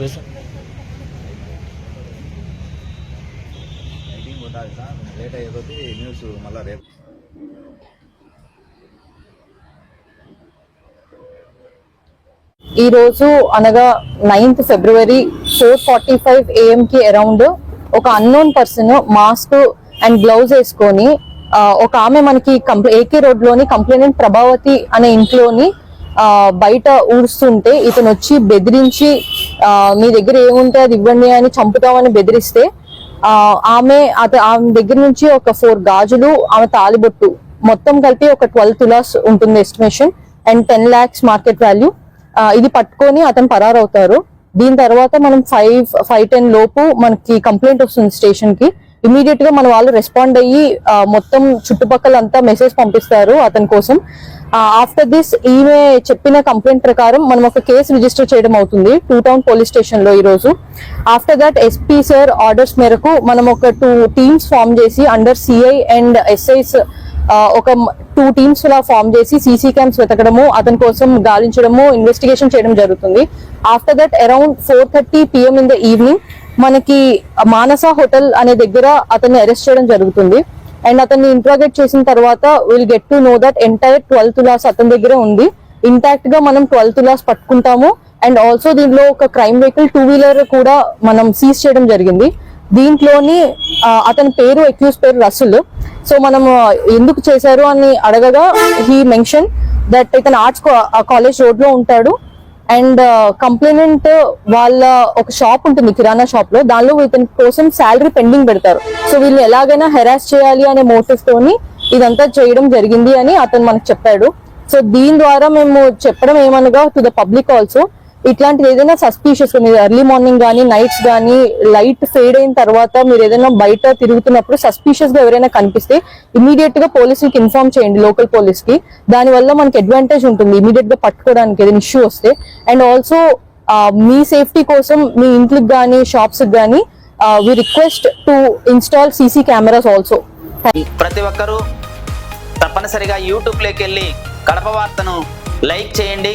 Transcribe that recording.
Besa late news రేపు. ఈ రోజు అనగా ninth February four forty five ఏఎంకి around ఒక unknown person mask and gloves వేసుకొని ఒక ఆమె మనకి ఏకే రోడ్లోని కంప్లైనెంట్ ప్రభావతి అనే ఇంట్లోని బయట ఊడుస్తుంటే ఇతను వచ్చి బెదిరించి మీ దగ్గర ఏముంటే అది ఇవ్వండి అని చంపుతామని బెదిరిస్తే ఆమె అత ఆమె దగ్గర నుంచి ఒక ఫోర్ గాజులు ఆమె తాలిబొట్టు మొత్తం కలిపి ఒక ట్వెల్వ్ తులాస్ ఉంటుంది estimation and ten lakhs market value. ఇది పట్టుకొని అతను పరారవుతారు. దీని తర్వాత మనం ఫైవ్ ఫైవ్ టెన్ లోపు మనకి కంప్లైంట్ వస్తుంది స్టేషన్కి ఇమీడియట్గా మన వాళ్ళు రెస్పాండ్ అయ్యి మొత్తం చుట్టుపక్కల అంతా మెసేజ్ పంపిస్తారు అతని కోసం. ఆఫ్టర్ దిస్ ఈమె చెప్పిన కంప్లైంట్ ప్రకారం మనం ఒక కేసు రిజిస్టర్ చేయడం అవుతుంది టూ టౌన్ పోలీస్ స్టేషన్లో ఈ రోజు after that SP sir orders మేరకు మనం ఒక టూ టీమ్స్ ఫామ్ చేసి అండర్ సిఐ అండ్ ఎస్ఐస్ ఒక టూ టీమ్స్ లా ఫామ్ చేసి సీసీ క్యామ్స్ వెతకడము అతని కోసం గాలించడము ఇన్వెస్టిగేషన్ చేయడం జరుగుతుంది. After that around four thirty PM in the evening మనకి మానస హోటల్ అనే దగ్గర అతన్ని అరెస్ట్ చేయడం జరుగుతుంది. అండ్ అతన్ని ఇంట్రాగేట్ చేసిన తర్వాత will get to know that entire twelfth lakhs అతని దగ్గరే ఉంది. ఇంటాక్ట్గా మనం ట్వెల్త్ లాస్ పట్టుకుంటాము. అండ్ ఆల్సో దీనిలో ఒక క్రైమ్ వెహికల్ టూ వీలర్ కూడా మనం సీజ్ చేయడం జరిగింది. దీంట్లోని అతని పేరు అక్యూస్ పేరు రసుల్. సో మనం ఎందుకు చేశారు అని అడగగా హీ మెన్షన్ దట్ ఇతను ఆర్ట్స్ కాలేజ్ రోడ్లో ఉంటాడు. అండ్ కంప్లైనెంట్ వాళ్ళ ఒక షాప్ ఉంటుంది కిరాణా షాప్లో దానిలో ఇతని కోసం శాలరీ పెండింగ్ పెడతారు. సో వీళ్ళు ఎలాగైనా హెరాస్ చేయాలి అనే మోటివ్ తోని ఇదంతా చేయడం జరిగింది అని అతను మనకు చెప్పాడు. సో దీని ద్వారా మేము చెప్పడం ఏమనగా టు ద పబ్లిక్ ఆల్సో ఇట్లాంటిది ఏదైనా సస్పీషియస్ మీరు ఎర్లీ మార్నింగ్ కానీ నైట్స్ కానీ లైట్ ఫేడ్ అయిన తర్వాత మీరు ఏదైనా బయట తిరుగుతున్నప్పుడు సస్పీషియస్గా ఎవరైనా కనిపిస్తే ఇమీడియట్గా పోలీసులకి ఇన్ఫార్మ్ చేయండి లోకల్ పోలీస్కి దాని వల్ల మనకి అడ్వాంటేజ్ ఉంటుంది ఇమీడియట్గా పట్టుకోవడానికి ఏదైనా ఇష్యూ వస్తే. అండ్ ఆల్సో మీ సేఫ్టీ కోసం మీ ఇంట్లోకి కానీ షాప్స్ కానీ we request to install CC cameras also ప్రతి ఒక్కరూ తప్పనిసరిగా యూట్యూబ్లోకి వెళ్ళి కడప వార్తను లైక్ చేయండి.